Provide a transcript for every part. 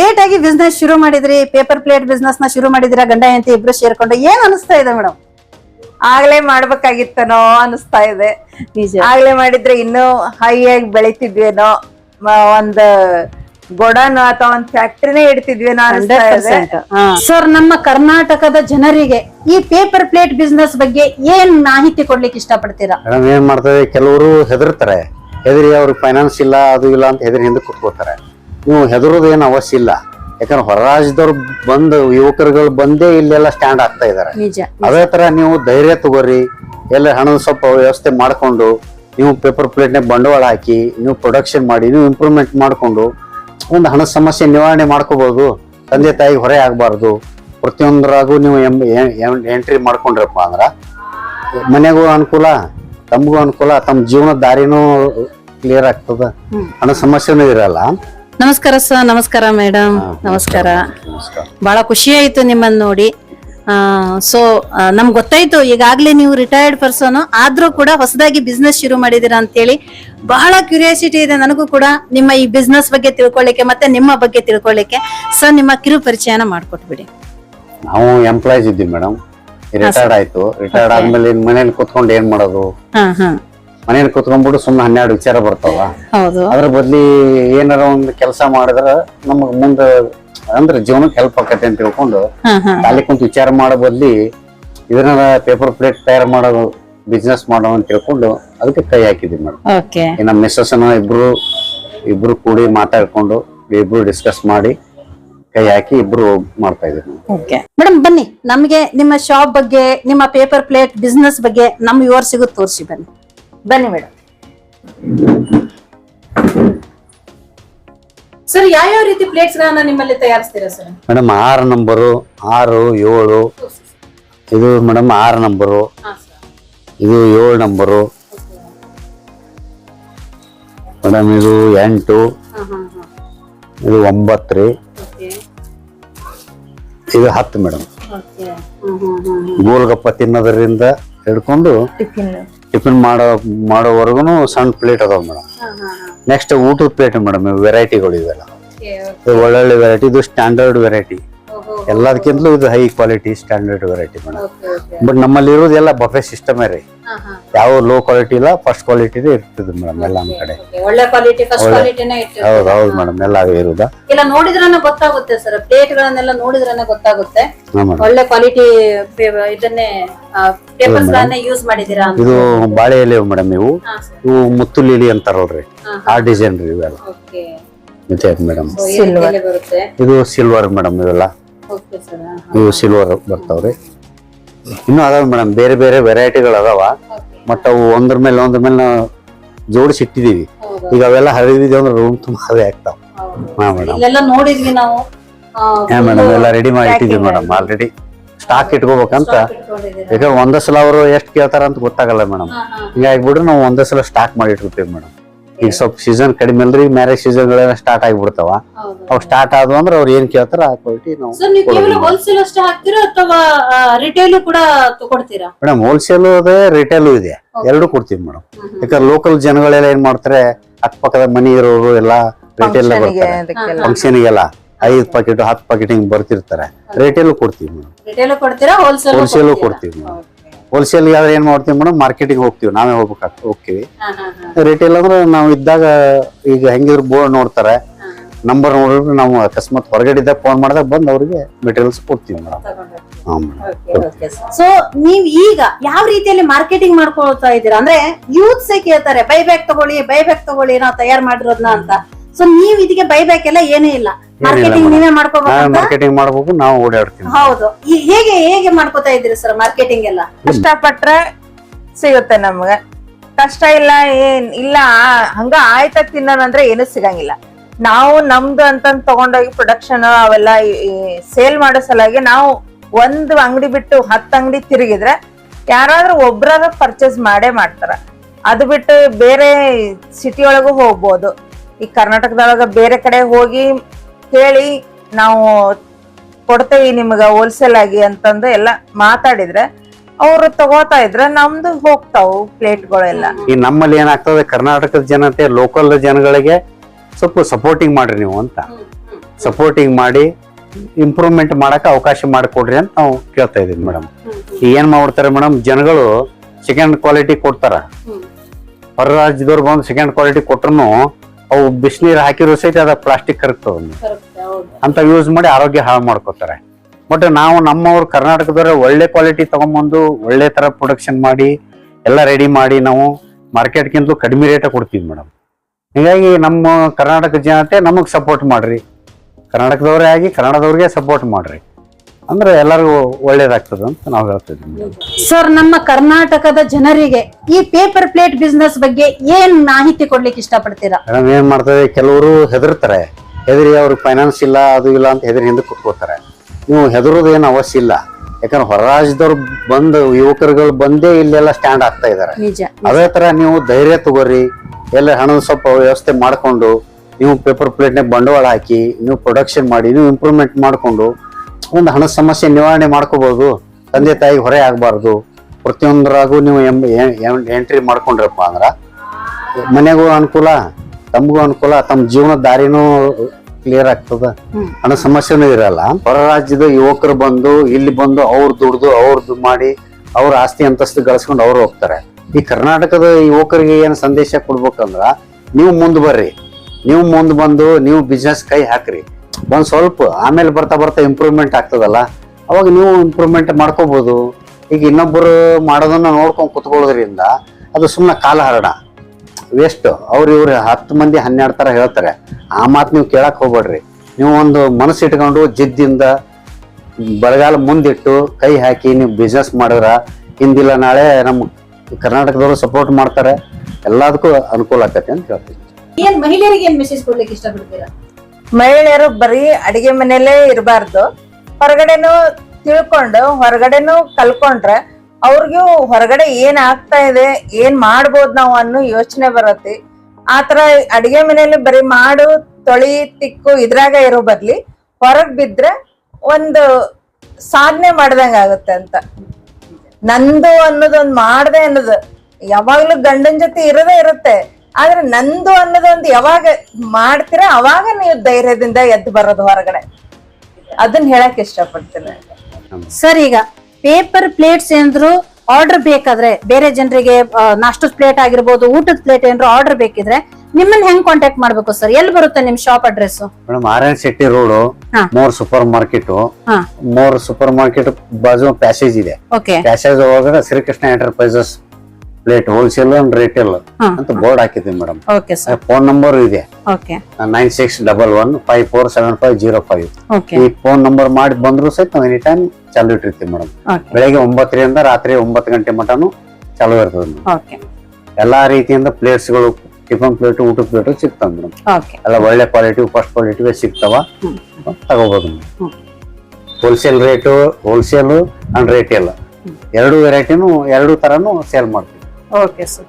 Late ಆಗಿ business ಶುರು ಮಾಡಿದ್ರಿ ಪೇಪರ್ ಪ್ಲೇಟ್ ಬಿಸ್ನೆಸ್ನ ಶುರು ಮಾಡಿದಿರಾ ಗಂಡ ಹೆಂಡತಿ ಇಬ್ರು ಸೇರ್ಕೊಂಡು? ಏನ್ ಅನಿಸ್ತಾ ಇದೆ ಮೇಡಮ್ ಆಗ್ಲೇ ಮಾಡ್ಬೇಕಾಗಿತ್ತನೋ ಅನಿಸ್ತಾ ಇದೆ. ನಿಜ. ಆಗ್ಲೇ ಮಾಡಿದ್ರೆ ಇನ್ನೂ ಹೈ ಆಗಿ ಬೆಳಿತಿದ್ವೇನೋ ಒಂದ್ ಗೋಡನ್ ಅಥವಾ ಒಂದ್ ಫ್ಯಾಕ್ಟ್ರಿನೇ ಇಡ್ತಿದ್ವೇನೋ ಅನಿಸ್ತಾ ಇದೆ. ಸರ್ ನಮ್ಮ ಕರ್ನಾಟಕದ ಜನರಿಗೆ ಈ ಪೇಪರ್ ಪ್ಲೇಟ್ ಬಿಸ್ನೆಸ್ ಬಗ್ಗೆ ಏನ್ ಮಾಹಿತಿ ಕೊಡ್ಲಿಕ್ಕೆ ಇಷ್ಟಪಡ್ತೀರಾ? ಮೇಡಮ್ ಏನ್ ಮಾಡ್ತಾರೆ? ಕೆಲವರು ಹೆದರ್ತಾರೆ. ಹೆದರಿ ಅವ್ರಿಗೆ ಫೈನಾನ್ಸ್ ಇಲ್ಲ ಅದು ಇಲ್ಲ ಅಂತ ಹೆದರಿ ಹಿಂದೆ ಕುತ್ಕೋತಾರೆ. ನೀವು ಹೆದರೋದು ಏನು ಅವಶ್ಯ ಇಲ್ಲ. ಯಾಕಂದ್ರೆ ಹೊರ ರಾಜ್ಯದವ್ರು ಬಂದು ಯುವಕರುಗಳು ಬಂದೇ ಇಲ್ಲೆಲ್ಲ ಸ್ಟ್ಯಾಂಡ್ ಆಗ್ತಾ ಇದಾರೆ. ನಿಜ ಅದೇ ತರ ನೀವು ಧೈರ್ಯ ತಗೋರಿ. ಎಲ್ಲ ಹಣದ ಸ್ವಲ್ಪ ವ್ಯವಸ್ಥೆ ಮಾಡ್ಕೊಂಡು ನೀವು ಪೇಪರ್ ಪ್ಲೇಟ್ನಾಗ ಬಂಡವಾಳ ಹಾಕಿ ನೀವು ಪ್ರೊಡಕ್ಷನ್ ಮಾಡಿ ನೀವು ಇಂಪ್ರೂವ್ಮೆಂಟ್ ಮಾಡ್ಕೊಂಡು ಒಂದು ಹಣದ ಸಮಸ್ಯೆ ನಿವಾರಣೆ ಮಾಡ್ಕೋಬಹುದು ತಂದೆ ತಾಯಿ ಹೊರೆ ಆಗಬಾರ್ದು. ಪ್ರತಿಯೊಂದರಾಗೂ ನೀವು ಎಂಟ್ರಿ ಮಾಡ್ಕೊಂಡ್ರಪ್ಪ ಅಂದ್ರ ಮನೆಗೂ ಅನುಕೂಲ ತಮಗೂ ಅನುಕೂಲ ತಮ್ಮ ಜೀವನದ ದಾರಿನೂ ಕ್ಲಿಯರ್ ಆಗ್ತದ. ಹಣ ಸಮಸ್ಯೆನೂ ಇರಲ್ಲ. ನಮಸ್ಕಾರ ಸರ್ ನಮಸ್ಕಾರ ಮೇಡಮ್ ನಮಸ್ಕಾರ. ಬಹಳ ಖುಷಿ ಆಯ್ತು ನಿಮ್ಮನ್ನ ನೋಡಿ. ಸೊ ನಮ್ಗೆ ಗೊತ್ತಾಯ್ತು ಈಗಾಗ್ಲೇ ನೀವು ರಿಟೈರ್ಡ್ ಪರ್ಸನ್ ಆದ್ರೂ ಕೂಡ ಹೊಸದಾಗಿ ಬಿಸ್ನೆಸ್ ಶುರು ಮಾಡಿದೀರಾ ಅಂತೇಳಿ. ಬಹಳ ಕ್ಯೂರಿಯಾಸಿಟಿ ಇದೆ ನನಗೂ ಕೂಡ ನಿಮ್ಮ ಈ ಬಿಸ್ನೆಸ್ ಬಗ್ಗೆ ತಿಳ್ಕೊಳ್ಳಿಕ್ಕೆ ಮತ್ತೆ ನಿಮ್ಮ ಬಗ್ಗೆ ತಿಳ್ಕೊಳ್ಳಿಕ್ಕೆ ಸರ್ ನಿಮ್ಮ ಕಿರು ಪರಿಚಯನ ಮಾಡ್ಕೊಟ್ಬಿಡಿ. ನಾವು ಎಂಪ್ಲಾಯ್ಸ್ ಇದ್ದೀವಿ ಮೇಡಮ್. ರಿಟೈರ್ಡ್ ಆಯ್ತು. ರಿಟೈರ್ಡ್ ಆದ್ಮೇಲೆ ಮನೇಲಿ ಕುತ್ಕೊಂಡು ಏನ್ ಮಾಡೋದು? ಮನೇಲಿ ಕುತ್ಕೊಂಡ್ಬಿಟ್ಟು ಸುಮ್ಮನೆ ಹನ್ನೆರಡು ವಿಚಾರ ಬರ್ತಾವ. ಹೌದು. ಅದ್ರ ಬದ್ಲಿ ಏನಾರ ಒಂದು ಕೆಲಸ ಮಾಡಿದ್ರ ನಮಗ್ ಮುಂದೆ ಅಂದ್ರೆ ಜೀವನಕ್ಕೆ ಹೆಲ್ಪ್ ಆಕತಿ ಅಂತ ತಿಳ್ಕೊಂಡು ಹಾ ಹಾ. ಖಾಲಿ ಕುಂತ ವಿಚಾರ ಮಾಡೋ ಬದ್ಲಿ ಇದನ್ನ ಪೇಪರ್ ಪ್ಲೇಟ್ ತಯಾರು ಮಾಡೋದು ಬಿಸ್ನೆಸ್ ಮಾಡೋ ಅಂತ ತಿಳ್ಕೊಂಡು ಅದಕ್ಕೆ ಕೈ ಹಾಕಿದ್ವಿ ಮೇಡಮ್. ಓಕೆ ನಮ್ಮ ಮಿಸ್ಸಸ್ ಇಬ್ರು ಇಬ್ರು ಕೂಡಿ ಮಾತಾಡ್ಕೊಂಡು ಇಬ್ರು ಡಿಸ್ಕಸ್ ಮಾಡಿ ಕೈ ಹಾಕಿ ಇಬ್ರು ಮಾಡ್ತಾ ಇದ್ದೀವಿ ಓಕೆ ಮೇಡಮ್ ಬನ್ನಿ. ನಮಗೆ ನಿಮ್ಮ ಶಾಪ್ ಬಗ್ಗೆ ನಿಮ್ಮ ಪೇಪರ್ ಪ್ಲೇಟ್ ಬಿಸ್ನೆಸ್ ಬಗ್ಗೆ ನಮ್ಮ ವ್ಯೂವರ್ಸಿಗೂ ತೋರಿಸಿ ಬನ್ನಿ. ಬನ್ನಿ ಮೇಡಮ್. ಸರ್ ಯಾವ ರೀತಿ ಪ್ಲೇಟ್ಸ್ ಗಳನ್ನ ನಿಮ್ಮಲ್ಲಿ ತಯಾರಿಸ್ತೀರಾ ಸರ್? ಮೇಡಮ್ ಆರು ನಂಬರು ಆರು ಏಳು. ಇದು ಮೇಡಮ್ ಆರು ನಂಬರು. ಇದು ಏಳು ನಂಬರು. ಮೇಡಮ್ ಇದು ಎಂಟು. ಇದು ಒಂಬತ್ತು ರೀ. ಇದು ಹತ್ತು ಮೇಡಮ್. ಗೋಲ್ಗಪ್ಪ ತಿನ್ನೋದ್ರಿಂದ ಹಿಡ್ಕೊಂಡು ಟಿಫಿನ್. ಟಿಫಿನ್ ಮಾಡೋ ಮಾಡೋವರೆಗೂ ಸಣ್ಣ ಪ್ಲೇಟ್ ಅದಾವ ಮೇಡಮ್ ನೆಕ್ಸ್ಟ್ ಊಟದ ಪ್ಲೇಟ್ ಮೇಡಮ್ ವೆರೈಟಿಗಳು ಇವೆಲ್ಲ ಒಳ್ಳೊಳ್ಳೆ ವೆರೈಟಿ ಇದು ಸ್ಟ್ಯಾಂಡರ್ಡ್ ವೆರೈಟಿ ಎಲ್ಲದಕ್ಕಿಂತಲೂ ಇದು high quality standard variety madam but ನಮ್ಮಲ್ಲಿ ಇರೋದೆಲ್ಲ ಬಫೆ ಸಿಸ್ಟಮೇ ರೀ. ಯಾವ ಲೋ ಕ್ವಾಲಿಟಿ ಇಲ್ಲ ಫಸ್ಟ್ ಕ್ವಾಲಿಟಿ ಇರ್ತದೆ ಮೇಡಮ್ ಎಲ್ಲ ನಮ್ಮ ಕಡೆ. ಒಳ್ಳೆ ಕ್ವಾಲಿಟಿ ಫಸ್ಟ್ ಕ್ವಾಲಿಟಿನೇ ಹೌದು ಹೌದು ಮೇಡಮ್ ಎಲ್ಲ ಇರೋದ. ಇಲ್ಲ ನೋಡಿದ್ರನ್ನ ಗೊತ್ತಾಗುತ್ತೆ ಸರ್ ಪ್ಲೇಟ್ ಗಳನ್ನೆಲ್ಲ ನೋಡಿದ್ರನ್ನ ಗೊತ್ತಾಗುತ್ತೆ. ಒಳ್ಳೆ ಕ್ವಾಲಿಟಿ ಇದನ್ನೇ ಪೇಪರ್ಸ್ ಗಳನ್ನೇ ಯೂಸ್ ಮಾಡಿದೀರಾ ಅಂತ. ಇದು ಬಾಳೆ ಎಲೆ ಮೇಡಮ್ ಇವು. ಇವು ಮುತ್ತು ಲೀಲಿ ಅಂತಾರಲ್ರಿ ಆ ಡಿಸೈನ್ ರೀ ಇವೆಲ್ಲ. ಮೇಡಮ್ ಇದು ಸಿಲ್ವರ್ ಮೇಡಮ್ ಇವೆಲ್ಲ. ಇವು ಸಿಲ್ವರ್ ಬರ್ತಾವ್ರಿ. ಇನ್ನೂ ಅದಾವ ಮೇಡಮ್ ಬೇರೆ ಬೇರೆ ವೆರೈಟಿಗಳು ಅದಾವ. ಮತ್ತು ಅವು ಒಂದ್ರ ಮೇಲೆ ಒಂದ್ರ ಮೇಲೆ ನಾವು ಜೋಡಿಸಿ ಇಟ್ಟಿದೀವಿ ಈಗ ಅವೆಲ್ಲ ಹರಿದಿದೆ ಅಂದ್ರೆ ರೂಮ್ ತುಂಬಾ ಅವೇ ಆಗ್ತಾವ. ಹಾ ಮೇಡಮ್ ನೋಡಿದ್ವಿ ನಾವು. ಆ, ಹಾ ಮೇಡಮ್ ಎಲ್ಲ ರೆಡಿ ಮಾಡಿ ಇಟ್ಟಿದೀವಿ ಮೇಡಮ್ ಆಲ್ರೆಡಿ ಸ್ಟಾಕ್ ಇಟ್ಕೋಬೇಕಂತ. ಯಾಕಂದ್ರೆ ಒಂದೇ ಸಲ ಅವರು ಎಷ್ಟು ಕೇಳ್ತಾರ ಅಂತ ಗೊತ್ತಾಗಲ್ಲ ಮೇಡಮ್ ಹಿಂಗಾಗಿ ಬಿಡ್ರಿ ನಾವು ಒಂದೇ ಸಲ ಸ್ಟಾಕ್ ಮಾಡಿ ಇಟ್ಟಿರ್ತೀವಿ ಮೇಡಮ್ ಈಗ ಸ್ವಲ್ಪ ಸೀಸನ್ ಕಡಿಮೆ ಅಲ್ರಿ ಮ್ಯಾರೇಜ್ ಸೀಸನ್ ಗಳೆಲ್ಲ ಸ್ಟಾರ್ಟ್ ಆಗಿಬಿಡ್ತಾವ. ಅವ್ ಅವು ಸ್ಟಾರ್ಟ್ ಆದ್ವು ಅಂದ್ರೆ ಅವ್ರು ಏನ್ ಕೇಳ್ತಾರ ಆ ಕ್ವಾಲಿಟಿ ನಾವು ಸರ್ ನೀವು ಕೇವಲ ಹೋಲ್ಸೇಲ್ ಅಷ್ಟೇ ಹಾಕ್ತೀರಾ ಅಥವಾ ರಿಟೇಲ್ ಕೂಡ ತಗೊಳ್ತೀರಾ ಮೇಡಮ್ ಹೋಲ್ಸೇಲ್ ಇದೆ ರಿಟೇಲು ಇದೆ. ಎರಡು ಕೊಡ್ತೀವಿ ಮೇಡಮ್ ಯಾಕಂದ್ರೆ ಲೋಕಲ್ ಜನಗಳೆಲ್ಲ ಏನ್ ಮಾಡ್ತಾರೆ ಅಕ್ಕಪಕ್ಕದ ಮನಿ ಇರೋರು ಎಲ್ಲ ರಿಟೇಲ್ ಬರ್ತಾರೆ. ಅದಕ್ಕೆಲ್ಲ. ಫಂಕ್ಷನ್ಗೆಲ್ಲ ಐದ್ ಪಾಕೆಟ್ ಹತ್ತು ಪಾಕೆಟ್ ಹಿಂಗ್ ಬರ್ತಿರ್ತಾರೆ. ರಿಟೇಲ್ ಕೊಡ್ತೀವಿ ಮೇಡಮ್ ರಿಟೇಲ್ ಕೊಡ್ತೀರಾ ಹೋಲ್ಸೇಲ್ ಹೋಲ್ಸೇಲ್ ಕೊಡ್ತೀವಿ ಮೇಡಮ್ ಹೋಲ್ಸೇಲ್ ಆದ್ರೆ ಏನ್ ಮಾಡ್ತೀವಿ ಮೇಡಮ್? ಮಾರ್ಕೆಟಿಗೆ ಹೋಗ್ತೀವಿ. ನಾವೇ ಹೋಗ್ಬೇಕಾಗ್ತದೆ ಹೋಗ್ತೀವಿ. ರಿಟೇಲ್ ಅಂದ್ರೆ ನಾವು ಇದ್ದಾಗ ಈಗ ಹೆಂಗಿದ್ರು ಬೋರ್ಡ್ ನೋಡ್ತಾರೆ. ನಂಬರ್ ನೋಡಿದ್ರೆ ನಾವು ಅಕಸ್ಮಾತ್ ಹೊರಗಡೆ ಇದ್ದಾಗ ಫೋನ್ ಮಾಡಿದಾಗ ಬಂದು ಅವ್ರಿಗೆ ಮೆಟೀರಿಯಲ್ಸ್ ಕೊಡ್ತೀವಿ ಮೇಡಮ್. ಸೊ ನೀವು ಈಗ ಯಾವ ರೀತಿಯಲ್ಲಿ ಮಾರ್ಕೆಟಿಂಗ್ ಮಾಡ್ಕೊಳ್ತಾ ಇದ್ದೀರಾ? ಅಂದ್ರೆ ಯೂತ್ಸ್ ಕೇಳ್ತಾರೆ ಬೈ ಬ್ಯಾಗ್ ತಗೊಳ್ಳಿ ಬೈ ಬ್ಯಾಗ್ ತಗೊಳ್ಳಿ ನಾವು ತಯಾರು ಮಾಡಿರೋದ್ನ ಅಂತ. ಸೊ ನೀವ್ ಇದಕ್ಕೆ ಬೈಬ್ಯಾಕ್ ಎಲ್ಲ ಏನೂ ಇಲ್ಲ. ಮಾರ್ಕೆಟಿಂಗ್ ನೀವೇ ಮಾಡ್ಕೋಬೇಕು ಮಾರ್ಕೆಟಿಂಗ್ ಮಾಡ್ಬೇಕು ನಾವು ಓಡಾಡ್ತೀವಿ. ಹೌದು. ಈ- ಹೇಗೆ ಹೇಗೆ ಮಾಡ್ಕೋತಾ ಇದ್ದೀರಿ ಸರ್ ಮಾರ್ಕೆಟಿಂಗ್ ಎಲ್ಲ? ಕಷ್ಟಪಟ್ರೆ ಸಿಗುತ್ತೆ ನಮ್ಗೆ. ಕಷ್ಟ ಇಲ್ಲ ಏನ್ ಇಲ್ಲ ಹಂಗ ಆಯ್ತ ತಿನ್ನೋಣಂದ್ರೆ ಏನು ಸಿಗಂಗಿಲ್ಲ. ನಾವು ನಮ್ದು ಅಂತ ತಗೊಂಡೋಗಿ ಪ್ರೊಡಕ್ಷನ್ ಅವೆಲ್ಲ ಸೇಲ್ ಮಾಡೋ ಸಲುವಾಗಿ ನಾವು ಒಂದು ಅಂಗಡಿ ಬಿಟ್ಟು ಹತ್ತು ಅಂಗಡಿ ತಿರುಗಿದ್ರೆ ಯಾರಾದ್ರೂ ಒಬ್ರಾದ್ರೂ ಪರ್ಚೇಸ್ ಮಾಡೇ ಮಾಡ್ತಾರ. ಅದು ಬಿಟ್ಟು ಬೇರೆ ಸಿಟಿ ಒಳಗೂ ಹೋಗ್ಬೋದು. ಈ ಕರ್ನಾಟಕದೊಳಗ ಬೇರೆ ಕಡೆ ಹೋಗಿ ಕೇಳಿ ನಾವು ಕೊಡ್ತೇವಿ ನಿಮ್ಗೆ ಹೋಲ್ಸೇಲ್ ಆಗಿ ಅಂತಂದು ಎಲ್ಲ ಮಾತಾಡಿದ್ರೆ ಅವ್ರು ತಗೋತಾ ಇದ್ರೆ ನಮ್ದು ಹೋಗ್ತಾವು ಪ್ಲೇಟ್ಗಳೆಲ್ಲ. ಈ ನಮ್ಮಲ್ಲಿ ಏನಾಗ್ತದೆ ಕರ್ನಾಟಕದ ಜನತೆ ಲೋಕಲ್ ಜನಗಳಿಗೆ ಸ್ವಲ್ಪ ಸಪೋರ್ಟಿಂಗ್ ಮಾಡ್ರಿ ನೀವು ಅಂತ. ಸಪೋರ್ಟಿಂಗ್ ಮಾಡಿ ಇಂಪ್ರೂವ್ಮೆಂಟ್ ಮಾಡಕ್ಕೆ ಅವಕಾಶ ಮಾಡಿಕೊಡ್ರಿ ಅಂತ ನಾವು ಕೇಳ್ತಾ ಇದೀವಿ ಮೇಡಮ್. ಏನ್ ಮಾಡ್ತಾರೆ ಮೇಡಮ್ ಜನಗಳು ಸೆಕೆಂಡ್ ಕ್ವಾಲಿಟಿ ಕೊಡ್ತಾರ. ಹೊರ ರಾಜ್ಯದವ್ರು ಬಂದು ಸೆಕೆಂಡ್ ಕ್ವಾಲಿಟಿ ಕೊಟ್ರು ಅವು ಬಿಸಿನೀರು ಹಾಕಿರೋ ಸಹಿತ ಅದ ಪ್ಲಾಸ್ಟಿಕ್ ಕರಗ್ತದ ಅಂತ ಯೂಸ್ ಮಾಡಿ ಆರೋಗ್ಯ ಹಾಳು ಮಾಡ್ಕೋತಾರೆ. ಬಟ್ ನಾವು ನಮ್ಮವ್ರು ಕರ್ನಾಟಕದವ್ರೆ ಒಳ್ಳೆ ಕ್ವಾಲಿಟಿ ತಗೊಂಬಂದು ಒಳ್ಳೆ ತರ ಪ್ರೊಡಕ್ಷನ್ ಮಾಡಿ ಎಲ್ಲ ರೆಡಿ ಮಾಡಿ ನಾವು ಮಾರ್ಕೆಟ್ಗಿಂತಲೂ ಕಡಿಮೆ ರೇಟ ಕೊಡ್ತೀವಿ ಮೇಡಮ್ ಹೀಗಾಗಿ ನಮ್ಮ ಕರ್ನಾಟಕ ಜನತೆ ನಮಗೆ ಸಪೋರ್ಟ್ ಮಾಡ್ರಿ. ಕರ್ನಾಟಕದವರೇ ಆಗಿ ಕನ್ನಡದವ್ರಿಗೆ ಸಪೋರ್ಟ್ ಮಾಡ್ರಿ. ಅಂದ್ರೆ ಎಲ್ಲರಿಗೂ ಒಳ್ಳೇದಾಗ್ತದೆ ಅಂತ ನಾವು ಹೇಳ್ತಿದ್ವಿ ಸರ್ ನಮ್ಮ ಕರ್ನಾಟಕದ ಜನರಿಗೆ ಈ ಪೇಪರ್ ಪ್ಲೇಟ್ ಬಿಸ್ನೆಸ್ ಬಗ್ಗೆ ಏನ್ ಮಾಹಿತಿ ಕೊಡ್ಲಿಕ್ಕೆ ಇಷ್ಟಪಡ್ತೀರಾ? ಮೇಡಮ್ ಏನ್ ಮಾಡ್ತಾರೆ? ಕೆಲವರು ಹೆದರ್ತಾರೆ. ಹೆದರಿ ಅವ್ರಿಗೆ ಫೈನಾನ್ಸ್ ಇಲ್ಲ ಅದು ಇಲ್ಲ ಅಂತ ಹೆದರಿ ಹಿಂದೆ ಕುತ್ಕೋತಾರೆ. ನೀವು ಹೆದರೋದು ಏನು ಅವಶ್ಯ ಇಲ್ಲ. ಯಾಕಂದ್ರೆ ಹೊರ ರಾಜ್ಯದವ್ರು ಬಂದು ಯುವಕರುಗಳು ಬಂದೇ ಇಲ್ಲೆಲ್ಲ ಸ್ಟ್ಯಾಂಡ್ ಆಗ್ತಾ ಇದಾರೆ ನಿಜ ಅದೇ ತರ ನೀವು ಧೈರ್ಯ ತಗೋರಿ. ಎಲ್ಲ ಹಣದ ಸ್ವಲ್ಪ ವ್ಯವಸ್ಥೆ ಮಾಡ್ಕೊಂಡು ನೀವು ಪೇಪರ್ ಪ್ಲೇಟ್ನಾಗ ಬಂಡವಾಳ ಹಾಕಿ ನೀವು ಪ್ರೊಡಕ್ಷನ್ ಮಾಡಿ ನೀವು ಇಂಪ್ರೂವ್ಮೆಂಟ್ ಮಾಡ್ಕೊಂಡು ಒಂದು ಹಣದ ಸಮಸ್ಯೆ ನಿವಾರಣೆ ಮಾಡ್ಕೋಬಹುದು ತಂದೆ ತಾಯಿಗೆ ಹೊರೆ ಆಗಬಾರ್ದು. ಪ್ರತಿಯೊಂದರಾಗೂ ನೀವು ಎಂಟ್ರಿ ಮಾಡ್ಕೊಂಡ್ರಪ್ಪ ಅಂದ್ರೆ ಮನೆಗೂ ಅನುಕೂಲ ತಮಗೂ ಅನುಕೂಲ ತಮ್ಮ ಜೀವನದ ದಾರಿನೂ ಕ್ಲಿಯರ್ ಆಗ್ತದ. ಹಣ ಸಮಸ್ಯೆನೂ ಇರಲ್ಲ. ಹೊರ ರಾಜ್ಯದ ಯುವಕರು ಬಂದು ಇಲ್ಲಿ ಬಂದು ಅವ್ರು ದುಡ್ದು ಅವ್ರದ್ದು ಮಾಡಿ ಅವ್ರ ಆಸ್ತಿ ಅಂತಸ್ತು ಗಳಿಸ್ಕೊಂಡು ಅವ್ರು ಹೋಗ್ತಾರೆ. ಈ ಕರ್ನಾಟಕದ ಯುವಕರಿಗೆ ಏನು ಸಂದೇಶ ಕೊಡ್ಬೇಕಂದ್ರ ನೀವು ಮುಂದೆ ಬರ್ರಿ. ನೀವು ಮುಂದೆ ಬಂದು ನೀವು ಬಿಸ್ನೆಸ್ ಕೈ ಹಾಕ್ರಿ. ಒಂದ್ ಸ್ವಲ್ಪ ಆಮೇಲೆ ಬರ್ತಾ ಬರ್ತಾ ಇಂಪ್ರೂವ್ಮೆಂಟ್ ಆಗ್ತದಲ್ಲ? ಅವಾಗ ನೀವು ಇಂಪ್ರೂವ್ಮೆಂಟ್ ಮಾಡ್ಕೋಬೋದು. ಈಗ ಇನ್ನೊಬ್ಬರು ಮಾಡೋದನ್ನ ನೋಡ್ಕೊಂಡು ಕುತ್ಕೊಳ್ಳೋದ್ರಿಂದ ಅದು ಸುಮ್ಮನೆ ಕಾಲ ವೇಸ್ಟ್ ಅವ್ರು ಇವ್ರು ಹತ್ತು ಮಂದಿ ಹನ್ನೆರಡು ಥರ ಹೇಳ್ತಾರೆ. ಆ ಮಾತು ನೀವು ಕೇಳಕ್ಕೆ ಹೋಗ್ಬೇಡ್ರಿ. ನೀವು ಒಂದು ಮನಸ್ಸು ಇಟ್ಕೊಂಡು ಜಿದ್ದಿಂದ ಬರಗಾಲ ಮುಂದಿಟ್ಟು ಕೈ ಹಾಕಿ ನೀವು ಬಿಸ್ನೆಸ್ ಮಾಡಿದ್ರೆ ಹಿಂದಿಲ್ಲ ನಾಳೆ ನಮ್ಮ ಕರ್ನಾಟಕದವರು ಸಪೋರ್ಟ್ ಮಾಡ್ತಾರೆ. ಎಲ್ಲದಕ್ಕೂ ಅನುಕೂಲ ಆಗ್ತೈತೆ ಅಂತ ಹೇಳ್ತೀನಿ. ಏನ್ ಮಹಿಳೆಯರಿಗೆ ಏನ್ ಮೆಸೇಜ್ ಕೊಡ್ಲಿಕ್ಕೆ ಇಷ್ಟಪಡ್ತೀರಾ? ಮಹಿಳೆಯರು ಬರೀ ಅಡಿಗೆ ಮನೆಯಲ್ಲೇ ಇರಬಾರ್ದು. ಹೊರಗಡೆನು ತಿಳ್ಕೊಂಡು, ಹೊರಗಡೆನು ಕಲ್ಕೊಂಡ್ರೆ ಅವ್ರಿಗೂ ಹೊರಗಡೆ ಏನ್ ಆಗ್ತಾ ಇದೆ, ಏನ್ ಮಾಡ್ಬೋದು ನಾವು ಅನ್ನೋ ಯೋಚನೆ ಬರತ್ತೆ. ಆತರ ಅಡಿಗೆ ಮನೆಯಲ್ಲಿ ಬರೀ ಮಾಡು, ತೊಳಿ, ತಿಕ್ಕು ಇದ್ರಾಗ ಇರೋ ಬದ್ಲಿ ಹೊರಗ್ ಬಿದ್ರೆ ಒಂದು ಸಾಧನೆ ಮಾಡ್ದಂಗ ಆಗುತ್ತೆ ಅಂತ. ನಂದು ಅನ್ನೋದೊಂದು ಮಾಡ್ದೆ ಅನ್ನೋದು ಯಾವಾಗ್ಲೂ ಗಂಡನ ಜೊತೆ ಇರೋದೇ ಇರುತ್ತೆ. ಆದ್ರೆ ನಂದು ಅನ್ನೋದೊಂದು ಯಾವಾಗ ಮಾಡ್ತೀರಾ ಅವಾಗ ನೀವು ಧೈರ್ಯದಿಂದ ಎದ್ದು ಬರೋದು ಹೊರಗಡೆ. ಅದನ್ನ ಹೇಳಕ್ ಇಷ್ಟಪಡ್ತೀನಿ. ಸರ್ ಈಗ ಪೇಪರ್ ಪ್ಲೇಟ್ಸ್ ಏನಾದ್ರು ಆರ್ಡರ್ ಬೇಕಾದ್ರೆ ಬೇರೆ ಜನರಿಗೆ ನಾಷ್ಟದ ಪ್ಲೇಟ್ ಆಗಿರ್ಬೋದು ಊಟದ ಪ್ಲೇಟ್ ಏನಾದ್ರು ಆರ್ಡರ್ ಬೇಕಿದ್ರೆ ನಿಮ್ಮನ್ನ ಹೆಂಗ್ ಕಾಂಟ್ಯಾಕ್ಟ್ ಮಾಡ್ಬೇಕು ಸರ್? ಎಲ್ಲಿ ಬರುತ್ತೆ ನಿಮ್ shop address madam R N Shetty road. More super market More super market ಬಾಜು ಪ್ಯಾಸೇಜ್ ಇದೆ. ಓಕೆ ಪ್ಯಾಸೇಜ್ ಒಳಗಡೆ Shrikrishna enterprises plate wholesale and retail ಅಂತ ಬೋರ್ಡ್ ಹಾಕಿದ್ವಿ ಮೇಡಮ್ ಫೋನ್ ನಂಬರ್ ಇದೆ. Okay nine six double one five four seven five zero five ಈ phone number ಮಾಡಿ ಬಂದ್ರು ಸಹಿತ ನಾವು ಎನಿ ಟೈಮ್ ಚಾಲು ಇಟ್ಟಿರ್ತೀವಿ ಮೇಡಮ್ ಬೆಳಿಗ್ಗೆ ಒಂಬತ್ತರಿಂದ ರಾತ್ರಿ ಒಂಬತ್ತು ಗಂಟೆ ಮಟನು ಚಾಲು ಇರ್ತದೆ ಎಲ್ಲಾ ರೀತಿಯಿಂದ ಪ್ಲೇಟ್ಸ್ಗಳು ಟಿಫನ್ ಪ್ಲೇಟ್ ಊಟದ ಪ್ಲೇಟ್ ಸಿಗ್ತಾವ ಮೇಡಮ್ ಎಲ್ಲ ಒಳ್ಳೆ ಕ್ವಾಲಿಟಿ ಫಸ್ಟ್ ಕ್ವಾಲಿಟಿ ಸಿಗ್ತಾವ. ತಗೋಬಹುದು. Wholesale rate wholesale and retail ಎರಡು ವೆರೈಟಿನೂ ಎರಡು ತರನು ಸೇಲ್ ಮಾಡ್ತೀವಿ. ಓಕೆ ಸರ್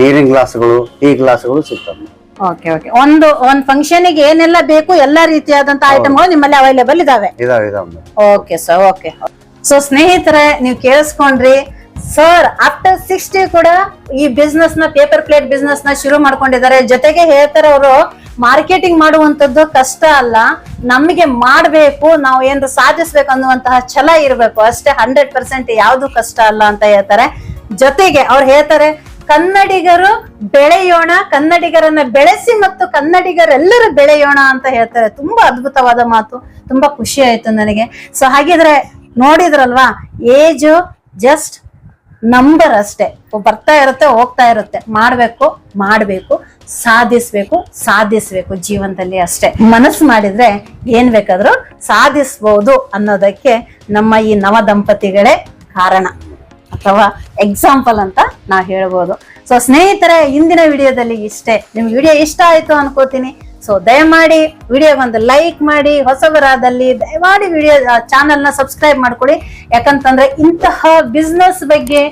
ನೀರಿನ ಗ್ಲಾಸ್ಗಳು ಟೀ ಗ್ಲಾಸ್ಗಳು ಸಿಗ್ತವೆ. ಓಕೆ ಓಕೆ ಒಂದು ಒಂದ್ ಫಂಕ್ಷನಿಗೆ ಏನೆಲ್ಲ ಬೇಕು ಎಲ್ಲಾ ರೀತಿಯಾದಂತ ಐಟಮ್ಗಳು ನಿಮ್ಮಲ್ಲಿ ಅವೈಲೇಬಲ್ ಇದಾವೆ. ಇದಾವೆ ಇದಾವೆ ಓಕೆ ಸರ್ ಓಕೆ ಸೊ ಸ್ನೇಹಿತರೆ ನೀವು ಕೇಳಿಸ್ಕೊಂಡ್ರಿ. ಸರ್ ಆಫ್ಟರ್ ಸಿಕ್ಸ್ಟಿ ಕೂಡ ಈ ಬಿಸ್ನೆಸ್ನ ಪೇಪರ್ ಪ್ಲೇಟ್ ಬಿಸ್ನೆಸ್ನ ಶುರು ಮಾಡ್ಕೊಂಡಿದ್ದಾರೆ. ಜೊತೆಗೆ ಹೇಳ್ತಾರೆ ಅವರು ಮಾರ್ಕೆಟಿಂಗ್ ಮಾಡುವಂತದ್ದು ಕಷ್ಟ ಅಲ್ಲ. ನಮಗೆ ಮಾಡ್ಬೇಕು ನಾವು ಏನಾದ್ರು ಸಾಧಿಸ್ಬೇಕು ಅನ್ನುವಂತಹ ಛಲ ಇರಬೇಕು. ಅಷ್ಟೇ ಹಂಡ್ರೆಡ್ ಪರ್ಸೆಂಟ್ ಯಾವ್ದು ಕಷ್ಟ ಅಲ್ಲ ಅಂತ ಹೇಳ್ತಾರೆ. ಜೊತೆಗೆ ಅವ್ರು ಹೇಳ್ತಾರೆ, ಕನ್ನಡಿಗರು ಬೆಳೆಯೋಣ, ಕನ್ನಡಿಗರನ್ನ ಬೆಳೆಸಿ ಮತ್ತು ಕನ್ನಡಿಗರೆಲ್ಲರೂ ಬೆಳೆಯೋಣ ಅಂತ ಹೇಳ್ತಾರೆ. ತುಂಬಾ ಅದ್ಭುತವಾದ ಮಾತು, ತುಂಬಾ ಖುಷಿ ಆಯ್ತು ನನಗೆ. ಸೊ ಹಾಗಿದ್ರೆ ನೋಡಿದ್ರಲ್ವಾ, ಏಜು ಜಸ್ಟ್ ನಂಬರ್ ಅಷ್ಟೇ. ಬರ್ತಾ ಇರುತ್ತೆ, ಹೋಗ್ತಾ ಇರುತ್ತೆ. ಮಾಡ್ಬೇಕು ಮಾಡ್ಬೇಕು, ಸಾಧಿಸ್ಬೇಕು ಸಾಧಿಸ್ಬೇಕು ಜೀವನದಲ್ಲಿ ಅಷ್ಟೇ. ಮನಸ್ಸು ಮಾಡಿದ್ರೆ ಏನ್ ಬೇಕಾದ್ರೂ ಸಾಧಿಸ್ಬೋದು ಅನ್ನೋದಕ್ಕೆ ನಮ್ಮ ಈ ನವ ದಂಪತಿಗಳೇ ಕಾರಣ. ಅಥವಾ ಎಕ್ಸಾಂಪಲ್ ಅಂತ ನಾ ಹೇಳ್ಬೋದು. ಸೊ ಸ್ನೇಹಿತರೆ ಇಂದಿನ ವಿಡಿಯೋದಲ್ಲಿ ಇಷ್ಟೇ. ನಿಮ್ಗೆ ವಿಡಿಯೋ ಇಷ್ಟ ಆಯ್ತು ಅನ್ಕೋತೀನಿ. ಸೊ ದಯಮಾಡಿ ವಿಡಿಯೋಗೊಂದು ಲೈಕ್ ಮಾಡಿ ಹೊಸಬರಾದಲ್ಲಿ ದಯಮಾಡಿ ವಿಡಿಯೋ ಚಾನಲ್ನ ಸಬ್ಸ್ಕ್ರೈಬ್ ಮಾಡ್ಕೊಳ್ಳಿ. ಯಾಕಂತಂದ್ರೆ ಇಂತಹ ಬಿಸ್ನೆಸ್ ಬಗ್ಗೆ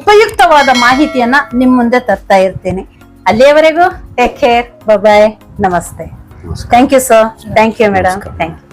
ಉಪಯುಕ್ತವಾದ ಮಾಹಿತಿಯನ್ನ ನಿಮ್ ಮುಂದೆ ತರ್ತಾ ಇರ್ತೀನಿ. ಅಲ್ಲಿಯವರೆಗೂ ಟೇಕ್ ಕೇರ್ ಬಾಯ್ ನಮಸ್ತೆ. Thank you sir thank you madam thank you